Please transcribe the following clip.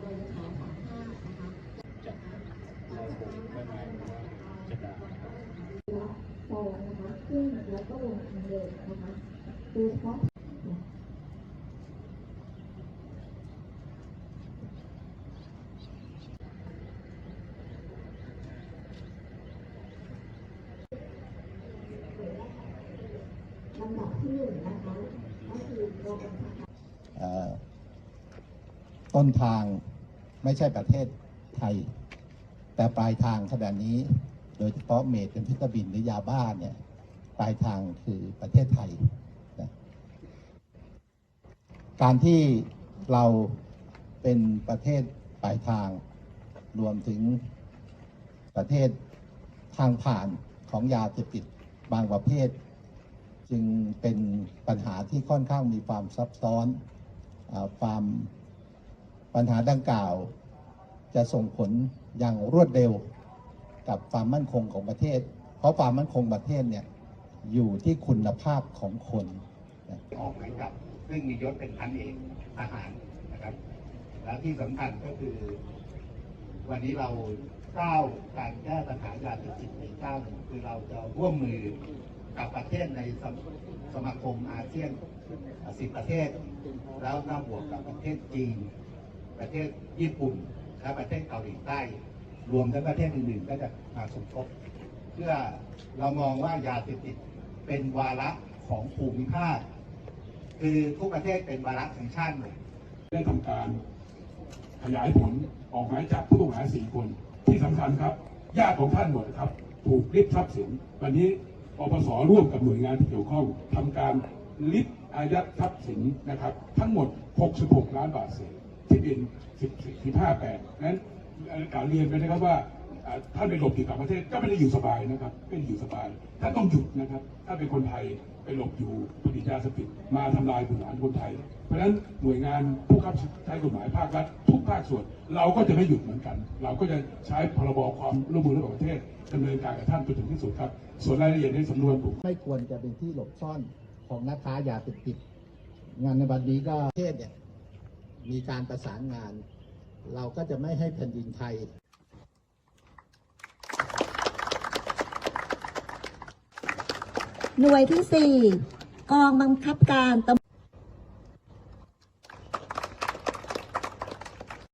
หรือบดขอสามห้านะคะจะเราคงไม่หมายว่าจะด่าฟองนะคะขึ้นแล้วก็ลงทางเดินนะคะโดยเฉพาะลำดับที่หนึ่งนะคะก็คือรองประธานเอ่อ ต้นทางไม่ใช่ประเทศไทย แต่ปลายทางขณะนี้ โดยเฉพาะเมดเป็นพิตาบินหรือยาบ้าเนี่ยปลายทางคือประเทศไทยนะการที่เราเป็นประเทศปลายทาง รวมถึงประเทศทางผ่านของยาเสพติดบางประเภท จึงเป็นปัญหาที่ค่อนข้างมีความซับซ้อนอความ ปัญหาดังกล่าว จะส่งผลอย่างรวดเร็วกับความมั่นคงของประเทศ เพราะความมั่นคงประเทศเนี่ยอยู่ที่คุณภาพของคนออกหมายจับซึ่งมียศเป็นพันเอกทหารนะครับ และที่สำคัญก็คือ วันนี้เราก้าวการแก้ปัญหายาเสพติดในก้าวหนึ่งคือเราจะร่วมมือกับประเทศในสมสมาคมอาเซียนสิบประเทศ แล้วก็บวกกับประเทศจีน ประเทศญี่ปุ่น และประเทศเกาหลีใต้ รวมทั้งประเทศอื่นๆก็จะมาสมทบเพื่อเรามองว่ายาเสพติดเป็นวาระของภูมิภาค คือทุกประเทศเป็นวาระของชาติหมดได้ทำการขยายผลออกหมายจับผู้ต้องหาสี่คน ที่สำคัญครับญาติของท่านหมดครับ ถูกริบทรัพย์สินวันนี้ปปสร่วมกับหน่วยงานที่เกี่ยวข้องทำการริบอายัดทรัพย์สินนะครับ ทั้งหมด 66 ล้านบาทเศษ ที่เป็น10 15แปดนั้นเอ่อกล่าวเรียนไปนะครับว่าท่านไปหลบอยู่ต่างประเทศก็ไม่ได้อยู่สบายนะครับไม่ได้อยู่สบายท่านต้องหยุดนะครับ ถ้าเป็นคนไทยไปหลบอยู่ผลิตยาเสพติดมาทำลายบุตรหลานคนไทย เพราะฉะนั้นหน่วยงานผู้ขับใช้กฎหมายภาครัฐทุกภาคส่วน เราก็จะไม่หยุดเหมือนกัน เราก็จะใช้พรบความร่วมมือระหว่างประเทศดำเนินการกับท่านจนถึงที่สุดครับ ส่วนรายละเอียดในสำนวนผมไม่ควรจะเป็นที่หลบซ่อนของนักค้ายาเสพติดงานในวันนี้ก็ประเทศเนี่ย มีการประสานงาน เราก็จะไม่ให้แผ่นดินไทย หน่วยที่ 4 กองบังคับการตำ